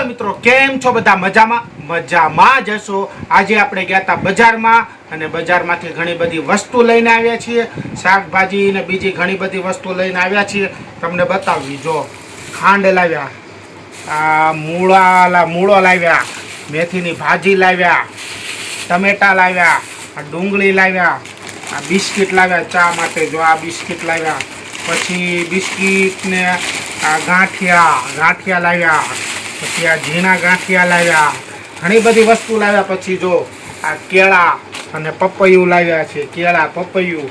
Hello મિત્રો, કેમ છો બધા? મજામાં? મજામાં જશો આજે આપણે ગયા હતા બજારમાં અને બજારમાંથી ઘણી બધી વસ્તુ લઈને આવ્યા છીએ. શાકભાજી ને બીજી ઘણી બધી વસ્તુ લઈને આવ્યા છીએ. તમને બતાવવી જો, ખાંડ લાવ્યા, આ મૂળા મૂળો લાવ્યા, મેથીની ભાજી લાવ્યા, ટમેટા લાવ્યા, આ ડુંગળી લાવ્યા, આ બિસ્કિટ લાવ્યા ચા માટે, જો આ બિસ્કિટ લાવ્યા. પછી બિસ્કિટને આ ગાંઠિયા ગાંઠિયા લાવ્યા. પછી આ ઝીણા ગાંઠિયા લાવ્યા. ઘણી બધી વસ્તુ લાવ્યા પછી જો, આ કેળા અને પપૈયું લાવ્યા છે, કેળા, પપૈયું.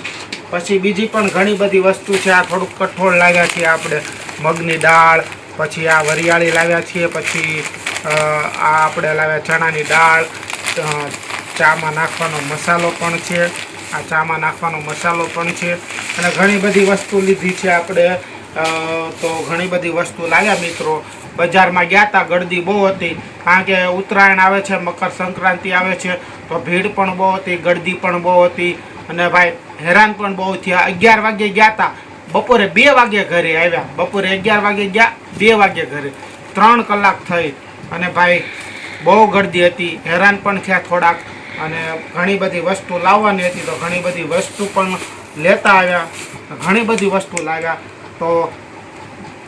પછી બીજી પણ ઘણી બધી વસ્તુ છે, આ થોડુંક કઠોળ લાવ્યા છે આપણે, મગની દાળ, પછી આ વરિયાળી લાવ્યા છીએ, પછી આ આપણે લાવ્યા ચણાની દાળ ચામાં નાખવાનો મસાલો પણ છે, આ ચામાં નાખવાનો મસાલો પણ છે, અને ઘણી બધી વસ્તુ લીધી છે આપણે. તો ઘણી બધી વસ્તુ લાવ્યા મિત્રો. બજારમાં ગયા હતા ગળદી બહુ હતી. કારણ કે ઉત્તરાયણ આવે છે, મકર સંક્રાંતિ આવે છે, તો ભીડ પણ બહુ હતી, ગળદી પણ બહુ હતી. અને ભાઈ, હેરાન પણ બહુ થયા. અગિયાર વાગે ગયા હતા બપોરે બે વાગે ઘરે આવ્યા. બપોરે અગિયાર વાગે ગયા, બે વાગે ઘરે. ત્રણ કલાક થઈ. અને ભાઈ, બહુ ગળદી હતી. હેરાન પણ થયા થોડાક. અને ઘણી બધી વસ્તુ લાવવાની હતી, તો ઘણી બધી વસ્તુ પણ લેતા આવ્યા. ઘણી બધી વસ્તુ લાવ્યા. તો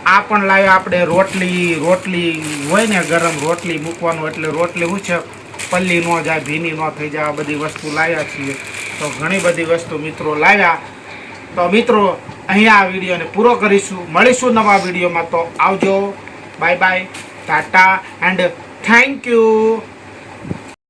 આ પણ લાવ્યા આપણે રોટલી રોટલી હોય ને ગરમ રોટલી મૂકવાનું એટલે રોટલી શું છે? પલ્લી ન જાય, ભીની ન થઈ જાય, આ બધી વસ્તુ લાવ્યા છીએ. તો ઘણી બધી વસ્તુ મિત્રો લાવ્યા તો મિત્રો, અહીંયા આ વિડીયોને પૂરો કરીશું. મળીશું નવા વિડીયોમાં. તો આવજો. Bye bye. Tata and thank you.